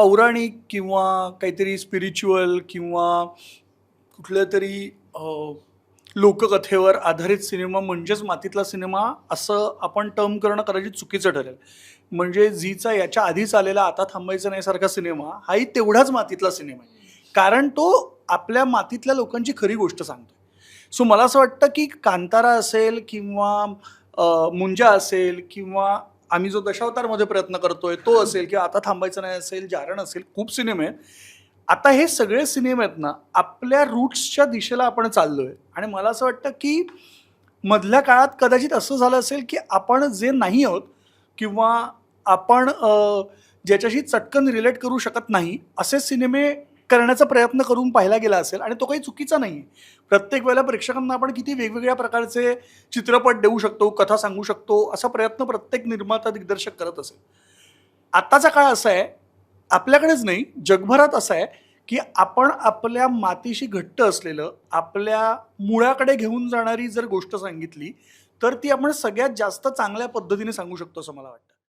पौराणिक किंवा काहीतरी स्पिरिच्युअल किंवा कुठल्या तरी लोककथेवर आधारित सिनेमा म्हणजेच मातीतला सिनेमा असं आपण टर्म करणं कदाचित चुकीचं ठरेल. म्हणजे झीचा याच्या आधीच आलेला आता थांबायचं नाही सारखा सिनेमा हाही तेवढाच मातीतला सिनेमा आहे. कारण तो आपल्या मातीतल्या लोकांची खरी गोष्ट सांगतो सो मला असं वाटतं की कांतारा असेल किंवा मुंजा असेल किंवा आम्ही जो दशावतारमध्ये प्रयत्न करतोय तो असेल किंवा आता थांबायचं नाही असेल जारण असेल खूप सिनेमे आहेत. आता हे सगळे सिनेमे आहेत ना आपल्या रूट्सच्या दिशेला आपण चाललोय. आणि मला असं वाटतं की मधल्या काळात कदाचित असं झालं असेल की आपण जे नाही आहोत किंवा आपण ज्याच्याशी चटकन रिलेट करू शकत नाही असे सिनेमे करण्याचा प्रयत्न करून पाहिला गेला असेल आणि तो काही चुकीचा नाही. आहे प्रत्येक वेळेला प्रेक्षकांना आपण किती वेगवेगळ्या प्रकारचे चित्रपट देऊ शकतो कथा सांगू शकतो असा प्रयत्न प्रत्येक निर्माता दिग्दर्शक करत असेल. आत्ताचा काळ असा आहे आपल्याकडेच नाही जगभरात असा आहे की आपण आपल्या मातीशी घट्ट असलेलं आपल्या मुळाकडे घेऊन जाणारी जर गोष्ट सांगितली तर ती आपण सगळ्यात जास्त चांगल्या पद्धतीने सांगू शकतो असं मला वाटतं.